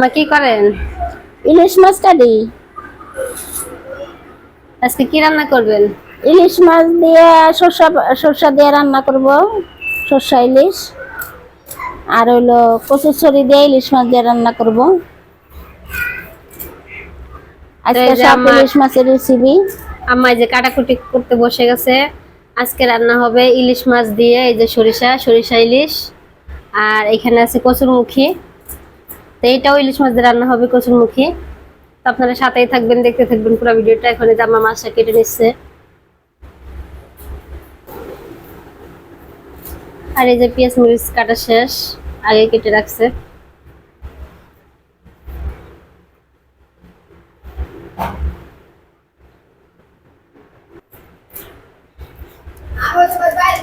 মা কি করেন? ইলিশ মাছটা দিই আজকে কি রান্না করবেন? ইলিশ মাছ দিয়ে সর্ষা সর্ষা দিয়ে রান্না করব সর্ষা ইলিশ। আর হইল কচুর ছড়ি দিয়ে ইলিশ মাছ দিয়ে রান্না করব। আজকে সব ইলিশ মাছের রেসিপি আম্মা যে কাটাকুটি করতে বসে গেছে। আজকে রান্না হবে ইলিশ মাছ দিয়ে এই যে সরিষা সরিষা ইলিশ। আর এখানে আছে কচুরমুখী। তো এইটাও ইলিশ মাছ দিয়ে রান্না হবে কচুরমুখী। তো আপনারা সাথেই থাকবেন দেখতে থাকবেন পুরো ভিডিওটা। এখন আমার মাছটা কেটে নিচ্ছে। আর এই যে পেঁয়াজ মরিচ কাটা শেষ আগে কেটে রাখছে।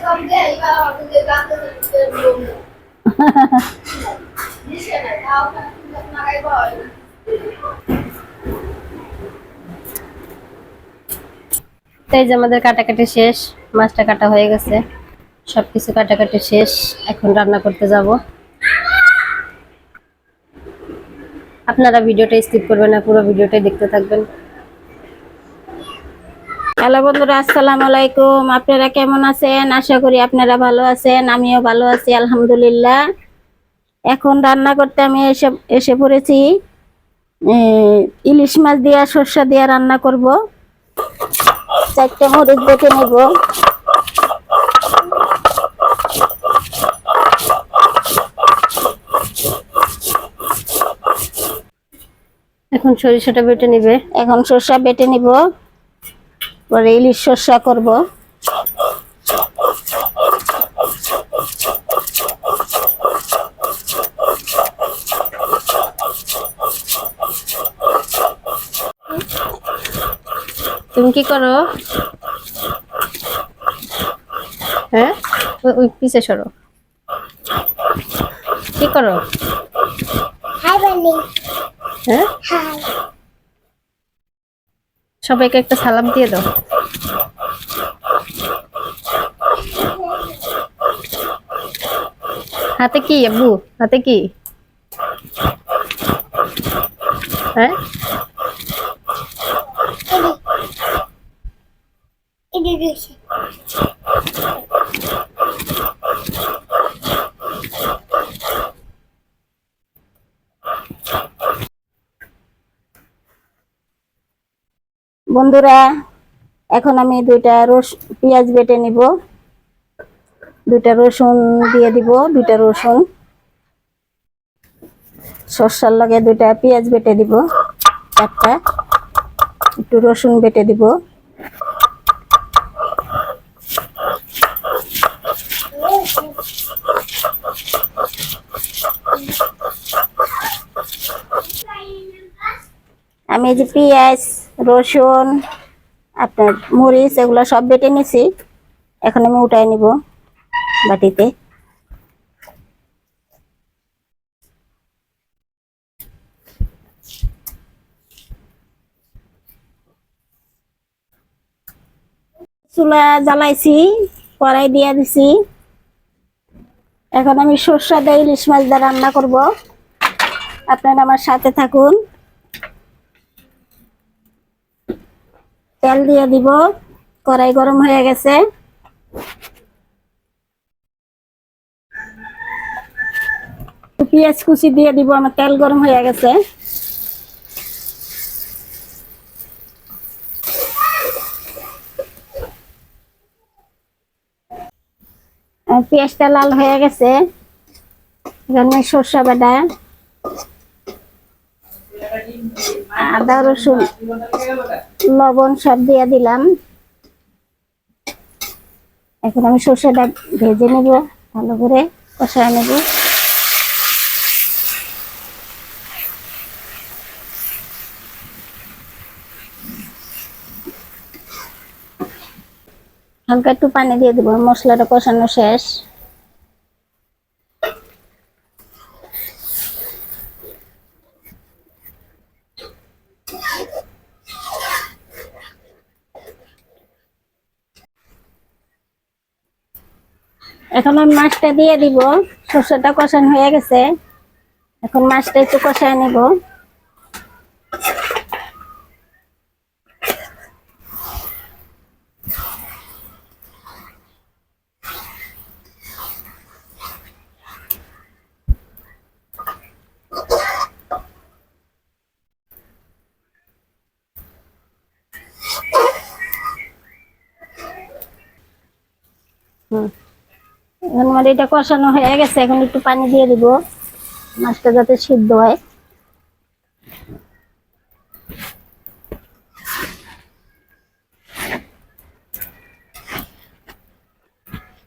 তো এই যে আমাদের কাটাকাটি শেষ, মাছটা কাটা হয়ে গেছে। সবকিছু কাটাকাটি শেষ, এখন রান্না করতে যাব। আপনারা ভিডিওটা স্কিপ করবেন না, পুরো ভিডিওটাই দেখতে থাকবেন। হ্যালো বন্ধুরা, আসসালামু আলাইকুম। আপনারা কেমন আছেন? আশা করি আপনারা ভালো আছেন, আমিও ভালো আছি, আলহামদুলিল্লাহ। এখন রান্না করতে আমি এসে এসে পড়েছি। ইলিশ মাছ দিয়ে সর্ষা দিয়ে রান্না করব। চারটে মরিচ বেটে নেব। এখন সরিষাটা বেটে নিবে। এখন সর্ষা বেটে নিব। পরে ইলিশ সর্ষা করব। তুমি কি করো? হ্যাঁ? ওই- পিছে সরো। কি করো? হ্যাঁ? সবাইকে একটা সালাম দিয়ে দাও। হাতে কি আব্বু? হাতে কি? হ্যাঁ? বন্ধুরা, এখন আমি দুইটা রস, পেঁয়াজ বেটে নিব। দুইটা রসুন দিয়ে দিব, দুইটা রসুন। সর্ষার লগে দুইটা পেঁয়াজ বেটে দিব চারটা একটু রসুন বেটে দিব। এই যে পেঁয়াজ রসুন, আপনার মরিচ, এগুলো সব বেটে নিছি। এখন আমি উঠাই নিব বাটিতে। চুলা জ্বালাইছি, কড়াই দিয়ে দিছি। এখন আমি সর্ষা দিয়ে ইলিশ মাছ দিয়ে রান্না করব। আপনারা আমার সাথে থাকুন। তেল দিয়ে দিব। কড়াই গরম হয়ে গেছে। পেঁয়াজ কুচি দিয়ে দিব, আমার তেল গরম হয়ে গেছে। পেঁয়াজটা লাল হয়ে গেছে। সর্ষা বাটা। আদা, রসুন, লবণ সব দিয়ে দিলাম। এখন আমি সর্ষেটা ভেজে নেব, ভালো করে কষায় নেব। হালকা একটু পানি দিয়ে দেবো, মশলাটা কষানো শেষ। এখন আমি মাছটা দিয়ে দিব। সর্ষেটা কষানো হয়ে গেছে। এখন মাছটা একটু কষায় নেব। হুম। এখন এটা কষানো হয়ে গেছে, এখন একটু পানি দিয়ে দিব। মাছটা যাতে সিদ্ধ হয়।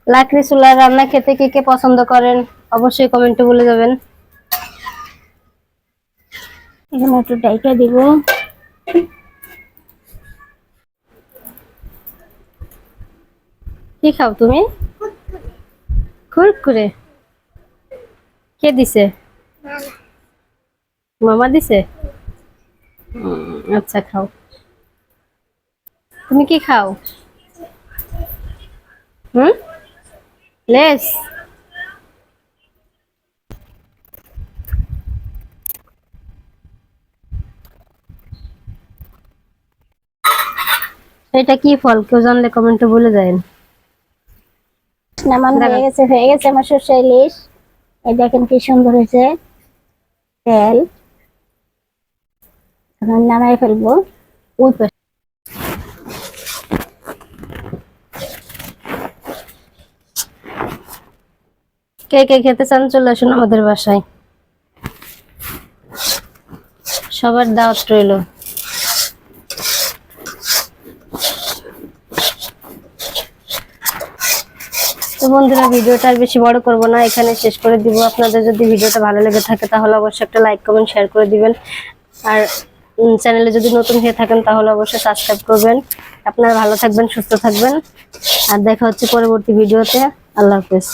লাকড়ি চুলার রান্না খেতে কে কে পছন্দ করেন, অবশ্যই কমেন্টে বলে যাবেন। এখানে একটু ডাইকা দিব। কি খাও তুমি? কুরকুরে কে দিছে? মামা দিছে? আচ্ছা খাও। তুমি কি খাও? হুম? লেস। এটা কি ফল? কেউ জানলে কমেন্টে বলে যায় নামান। হয়ে গেছে হয়ে গেছে আমার সর্ষে ইলিশ। এই দেখেন কি সুন্দর হয়েছে। তেল। এখন নামাই ফেলব। কে কে খেতে চান চলে আসুন আমাদের বাসায়। সবার দাওয়াত রইল। তো বন্ধুরা, ভিডিওটা আর বেশি বড় করব না, এখানে শেষ করে দিব। আপনাদের যদি ভিডিওটা ভালো লেগে থাকে, তাহলে অবশ্যই একটা লাইক কমেন্ট শেয়ার করে দিবেন। আর চ্যানেলে যদি নতুন হয়ে থাকেন, তাহলে অবশ্যই সাবস্ক্রাইব করবেন। আপনারা ভালো থাকবেন, সুস্থ থাকবেন। আর দেখা হচ্ছে পরবর্তী ভিডিওতে। আল্লাহ হাফেজ।